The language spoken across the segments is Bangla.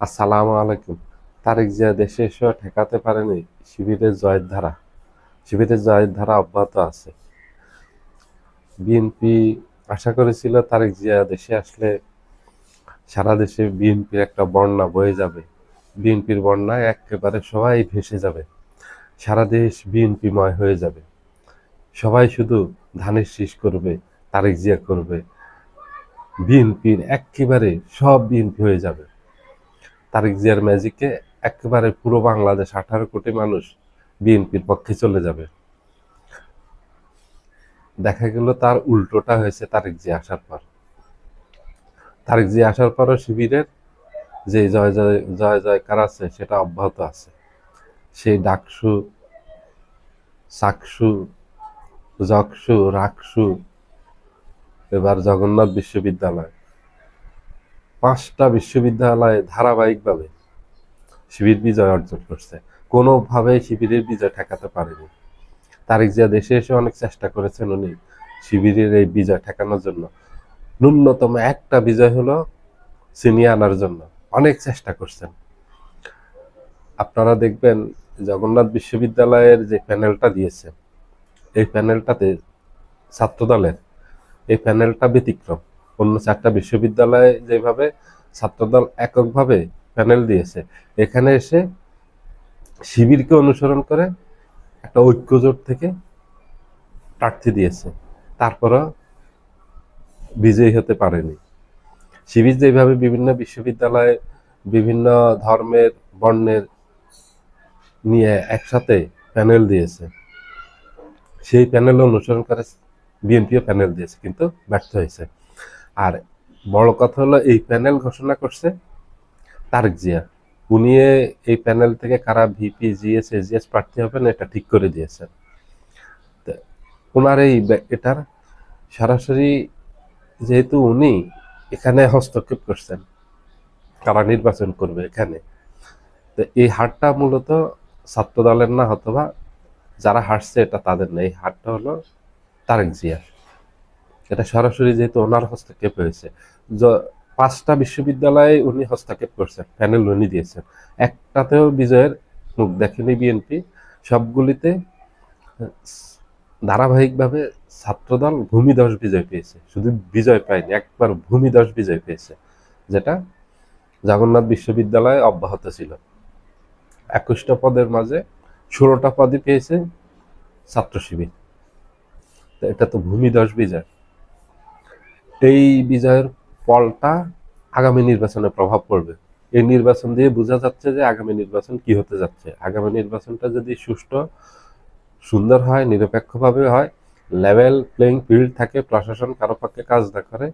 আসসালামু আলাইকুম। তারেক জিয়া দেশে এসেও ঠেকাতে পারেনি শিবিরের জয়ের ধারা। শিবিরের জয়ের ধারা অব্যাহত আছে। বিএনপি আশা করেছিল তারেক জিয়া দেশে আসলে সারা দেশে বিএনপির একটা বন্যা বয়ে যাবে। বিএনপির বন্যায় একেবারে সবাই ভেসে যাবে। সারা দেশ বিএনপিময় হয়ে যাবে। সবাই শুধু ধানের শীষ করবে তারেক জিয়া করবে। বিএনপির একেবারে সব বিএনপি হয়ে যাবে। তারেক জিয়ার ম্যাজিকে একেবারে পুরো বাংলাদেশ আঠারো কোটি মানুষ বিএনপির পক্ষে চলে যাবে। দেখা গেল তার উল্টোটা হয়েছে তারেক জিয়া আসার পর। তারেক জিয়া আসার পরও শিবিরের যে জয় জয় জয় জয়কার আছে, সেটা অব্যাহত আছে। সেই ডাকসু, সাকসু জকসু রাকসু, এবার জগন্নাথ বিশ্ববিদ্যালয়। পাঁচটা বিশ্ববিদ্যালয়ে ধারাবাহিকভাবে শিবির বিজয় অর্জন করছে। কোনোভাবে শিবিরের বিজয় ঠেকাতে পারেনি। তারেক জিয়া দেশে এসে অনেক চেষ্টা করেছেন উনি শিবিরের এই বিজয় ঠেকানোর জন্য। ন্যূনতম একটা বিজয় হলো ছিনিয়ে আনার জন্য। অনেক চেষ্টা করছেন। আপনারা দেখবেন জগন্নাথ বিশ্ববিদ্যালয়ের যে প্যানেলটা দিয়েছে, এই প্যানেলটাতে ছাত্রদলের, এই প্যানেলটা ব্যতিক্রম। অন্য চারটা বিশ্ববিদ্যালয়ে যেভাবে ছাত্রদল এককভাবে প্যানেল দিয়েছে, এখানে এসে শিবিরকে অনুসরণ করে একটা ঐক্যজোট থেকে প্রার্থী দিয়েছে। তারপরও বিজয়ী হতে পারেনি। শিবির যেভাবে বিভিন্ন বিশ্ববিদ্যালয়ে বিভিন্ন ধর্মের, বর্ণের নিয়ে একসাথে প্যানেল দিয়েছে, সেই প্যানেল অনুসরণ করে বিএনপিও প্যানেল দিয়েছে, কিন্তু ব্যর্থ হয়েছে। আর বড় কথা হলো, এই প্যানেল ঘোষণা করছে তারেক জিয়া। উনি এই প্যানেল থেকে কারা ভিপি জিএস এজিএস প্রার্থী হবেন, এটা ঠিক করে দিয়েছেন। ওনার এই এটার সরাসরি যেহেতু উনি এখানে হস্তক্ষেপ করছেন, কারা নির্বাচন করবে এখানে, তো এই হারটা মূলত ছাত্র দলের না, অথবা যারা হারছে এটা তাদের না। এই হারটা হলো তারেক জিয়ার। এটা সরাসরি যেহেতু ওনার হস্তক্ষেপ হয়েছে পাঁচটা বিশ্ববিদ্যালয়ে উনি হস্তক্ষেপ করছেন, প্যানেল উনি দিয়েছেন। একটাতেও বিজয়ের মুখ দেখেনি বিএনপি, সবগুলিতে ধারাবাহিকভাবে ছাত্রদল ভূমিদশ বিজয় পেয়েছে, শুধু বিজয় পায়নি, একবার ভূমিদশ বিজয় পেয়েছে, যেটা জগন্নাথ বিশ্ববিদ্যালয়ে অব্যাহত ছিল। একুশটা পদের মাঝে ষোলোটা পদই পেয়েছে ছাত্র শিবির। এটা তো ভূমিদশ বিজয়। এই বিজয়ের ফলটা আগামী নির্বাচনে প্রভাব পড়বে। এই নির্বাচন দিয়ে বোঝা যাচ্ছে যে আগামী নির্বাচন কি হতে যাচ্ছে। আগামী নির্বাচনটা যদি সুষ্ঠু, সুন্দর হয়, নিরপেক্ষভাবে হয় লেভেল প্লেইং ফিল্ড থাকে, প্রশাসন কারও পক্ষে কাজ না করে,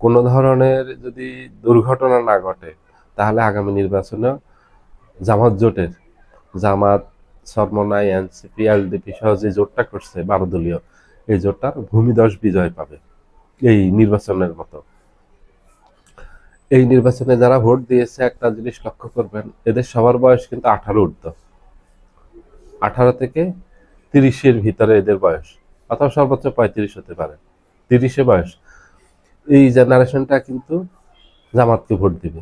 কোনো ধরনের যদি দুর্ঘটনা না ঘটে, তাহলে আগামী নির্বাচনে জামাত জোটের, জামাত সরমনাই এনসিপি, এলডিপি সহ যে জোটটা করছে বারো দলীয় এই জোটটার ভূমিদশ বিজয় পাবে। এই নির্বাচনের মতো। এই নির্বাচনে যারা ভোট দিয়েছে, একটা জিনিস লক্ষ্য করবেন, এদের সবার বয়স কিন্তু আঠারো ঊর্ধ্ব। আঠারো থেকে তিরিশের ভিতরে এদের বয়স, অথবা সর্বোচ্চ পঁয়ত্রিশ হতে পারে, তিরিশে বয়স। এই জেনারেশনটা কিন্তু জামাতকে ভোট দিবে।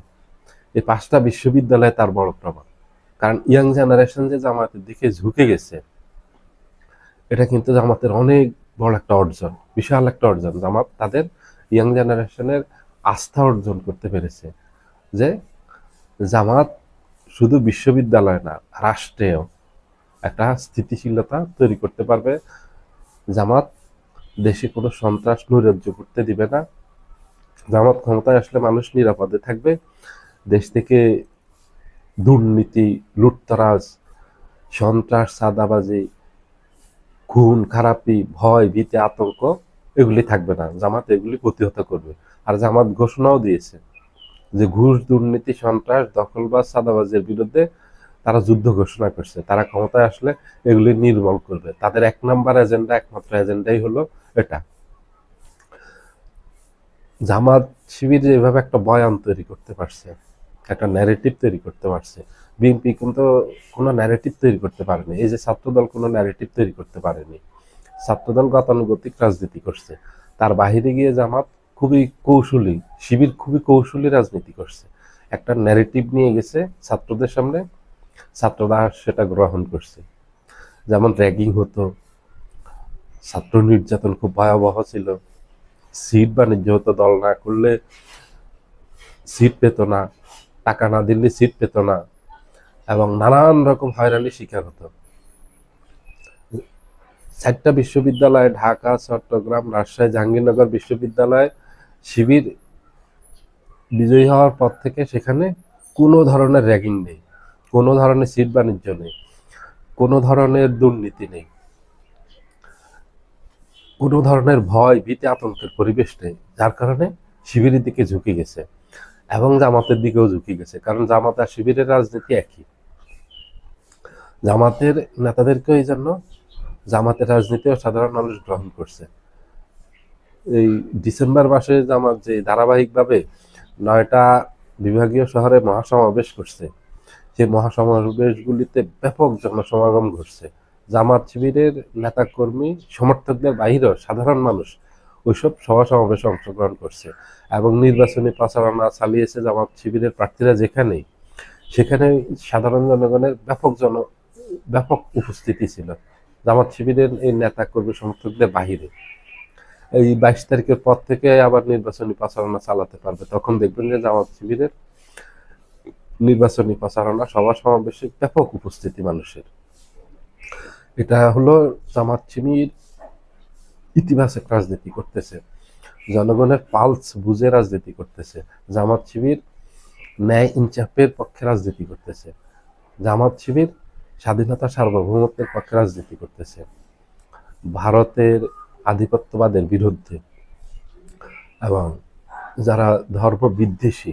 এই পাঁচটা বিশ্ববিদ্যালয় তার বড় প্রমাণ। কারণ ইয়াং জেনারেশন যে জামাতের দিকে ঝুঁকে গেছে, এটা কিন্তু জামাতের অনেক বড় একটা অর্জন, বিশাল একটা অর্জন জামাত তাদের ইয়াং জেনারেশনের আস্থা অর্জন করতে পেরেছে। যে জামাত শুধু বিশ্ববিদ্যালয় না, রাষ্ট্রেও একটা স্থিতিশীলতা তৈরি করতে পারবে। জামাত দেশে কোনো সন্ত্রাস নৈরাজ্য করতে দিবে না। জামাত ক্ষমতায় আসলে মানুষ নিরাপদে থাকবে। দেশ থেকে দুর্নীতি, লুটতরাজ, সন্ত্রাস সাদাবাজি খুন খারাপি, ভয়, ভীতি, আতঙ্ক, এগুলি থাকবে না। জামাত এগুলি প্রতিহত করবে। আর জামাত ঘোষণাও দিয়েছে যে ঘুষ, দুর্নীতি, সন্ত্রাস, দখলবাজ সাদাবাজের বিরুদ্ধে তারা যুদ্ধ ঘোষণা করছে। তারা ক্ষমতায় আসলে এগুলি নির্মূল করবে। তাদের এক নাম্বার এজেন্ডা, একমাত্র এজেন্ডাই হলো এটা। জামাত শিবির যেভাবে একটা বয়ান তৈরি করতে পারছে একটা ন্যারেটিভ তৈরি করতে পারছে। বিএনপি কিন্তু কোনো ন্যারেটিভ তৈরি করতে পারেনি। এই যে ছাত্রদল কোনো ন্যারেটিভ তৈরি করতে পারেনি। ছাত্রদল গতানুগতিক রাজনীতি করছে। তার বাহিরে গিয়ে জামাত খুবই কৌশলী, শিবির খুবই কৌশলী রাজনীতি করছে। একটা ন্যারেটিভ নিয়ে গেছে ছাত্রদের সামনে। ছাত্ররা সেটা গ্রহণ করছে। যেমন র্যাগিং হতো, ছাত্র নির্যাতন খুব ভয়াবহ ছিল। সিট বাণিজ্য হতো দল না করলে সিট পেত না। টাকা না দিলে সিট পেত না এবং নানান রকম হয়রানির শিকার হতো। চারটা বিশ্ববিদ্যালয়, ঢাকা, চট্টগ্রাম, রাজশাহী, জাহাঙ্গীরনগর বিশ্ববিদ্যালয় শিবির বিজয়ী হওয়ার পর থেকে সেখানে কোনো ধরনের র্যাগিং নেই, কোনো ধরনের সিট বাণিজ্য নেই, কোনো ধরনের দুর্নীতি নেই, কোনো ধরনের ভয় ভীতি আতঙ্কের পরিবেশ নেই, যার কারণে শিবিরের দিকে ঝুঁকে গেছে। এবং জামাতের দিকেও ঝুঁকে গেছে। কারণ জামাত আর শিবিরের রাজনীতি একই। জামাতের নেতাদেরকে এই জন্য জামাতের রাজনীতিও সাধারণ মানুষ গ্রহণ করছে। এই ডিসেম্বর মাসে জামাত যে ধারাবাহিকভাবে নয়টা বিভাগীয় শহরে মহাসমাবেশ করছে সেই মহাসমাবেশগুলিতে ব্যাপক জনসমাগম ঘটছে। জামাত শিবিরের নেতাকর্মী, সমর্থকদের বাহিরেও সাধারণ মানুষ ওইসব সভা সমাবেশে অংশগ্রহণ করছে এবং নির্বাচনী প্রচারণা চালিয়েছে জামাত শিবিরের প্রার্থীরা যেখানেই। সেখানে সাধারণ জনগণের ব্যাপক জন, ব্যাপক উপস্থিতি ছিল। জামাত শিবিরের এই নেতা কর্মী সমর্থকদের বাহিরে। এই বাইশ তারিখের পর থেকে আবার নির্বাচনী প্রচারণা চালাতে পারবে। তখন দেখবেন যে জামাত শিবিরের নির্বাচনী প্রচারণা সভা সমাবেশে ব্যাপক উপস্থিতি মানুষের। এটা হলো জামাত শিবির ইতিবাচক রাজনীতি করতেছে। জনগণের পালস বুঝে রাজনীতি করতেছে। জামাত শিবির ন্যায় ইনচাপের পক্ষে রাজনীতি করতেছে। জামাত শিবির স্বাধীনতা সার্বভৌমত্বের পক্ষে রাজনীতি করতেছে। ভারতের আধিপত্যবাদের বিরুদ্ধে এবং যারা ধর্ম বিদ্বেষী,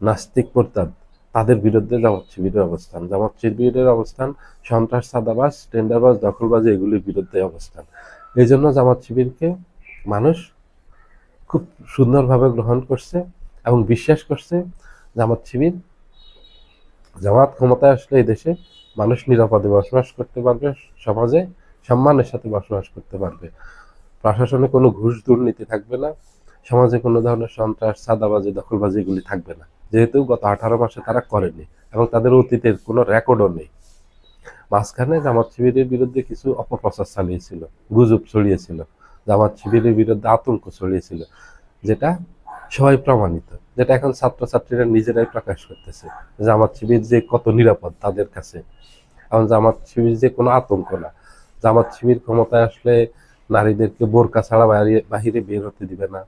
নাস্তিক মোরতাদ তাদের বিরুদ্ধে জামাত শিবিরের অবস্থান। জামাত শিবিরের অবস্থান সন্ত্রাস সাদাবাস টেন্ডারবাজ, দখলবাজি, এগুলির বিরুদ্ধে অবস্থান। এই জন্য জামাত শিবিরকে মানুষ খুব সুন্দরভাবে গ্রহণ করছে এবং বিশ্বাস করছে জামাত শিবির, জামাত ক্ষমতায় আসলে এই দেশে মানুষ নিরাপদে বসবাস করতে পারবে, সমাজে সম্মানের সাথে বসবাস করতে পারবে। প্রশাসনে কোনো ঘুষ দুর্নীতি থাকবে না, সমাজে কোনো ধরনের সন্ত্রাস সাদাবাজি দখলবাজি এগুলি থাকবে না। যেহেতু গত আঠারো মাসে তারা করেনি এবং তাদের অতীতের কোনো রেকর্ডও নেই। মাঝখানে জামাত শিবিরের বিরুদ্ধে কিছু অপপ্রচার চালিয়েছিল, গুজব ছড়িয়েছিল। জামাত শিবিরের বিরুদ্ধে আতঙ্ক ছড়িয়েছিল, যেটা সবাই প্রমাণিত, যেটা এখন ছাত্রছাত্রীরা নিজেরাই প্রকাশ করতেছে। জামাত শিবির যে কত নিরাপদ তাদের কাছে। এখন জামাত শিবির যে কোনো আতঙ্ক না। জামাত শিবির ক্ষমতায় আসলে নারীদেরকে বোরকা ছাড়া বাহিরে বের হতে দিবে না।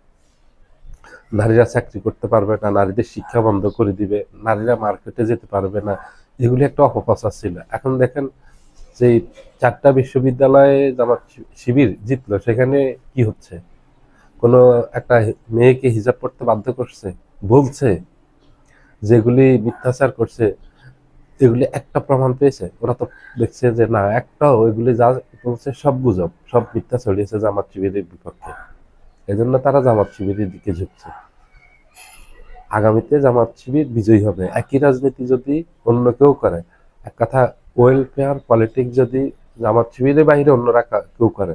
নারীরা চাকরি করতে পারবে না, নারীদের শিক্ষা বন্ধ করে দিবে। নারীরা মার্কেটে যেতে পারবে না। এগুলি একটা অপপ্রচার ছিল। এখন দেখেন যে চারটা বিশ্ববিদ্যালয়ে জামাত শিবির জিতলো, সেখানে কি হচ্ছে? কোনো একটা মেয়েকে হিজাব পড়তে বাধ্য করছে, বলছে যেগুলি মিথ্যাচার করছে, এগুলি একটা প্রমাণ পেয়েছে। ওরা তো দেখছে যে না, একটাও এগুলি যা বলছে সব গুজব, সব মিথ্যা ছড়িয়েছে জামাত শিবিরের বিপক্ষে। এজন্য তারা জামাত শিবিরের দিকে ঝুঁকছে। আগামীতে জামাত শিবির বিজয়ী হবে। একই রাজনীতি যদি অন্য কেউ করে, এক কথা ওয়েলফেয়ার পলিটিক্স যদি জামাত শিবিরের বাইরে অন্যরা কেউ করে,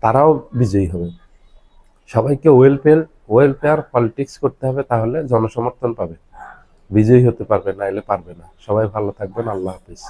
তারাও বিজয়ী হবে। সবাইকে ওয়েলফেয়ার ওয়েলফেয়ার পলিটিক্স করতে হবে, তাহলে জনসমর্থন পাবে। বিজয়ী হতে পারবে না এলে পারবে না। সবাই ভালো থাকবেন, আল্লাহ হাফিজ।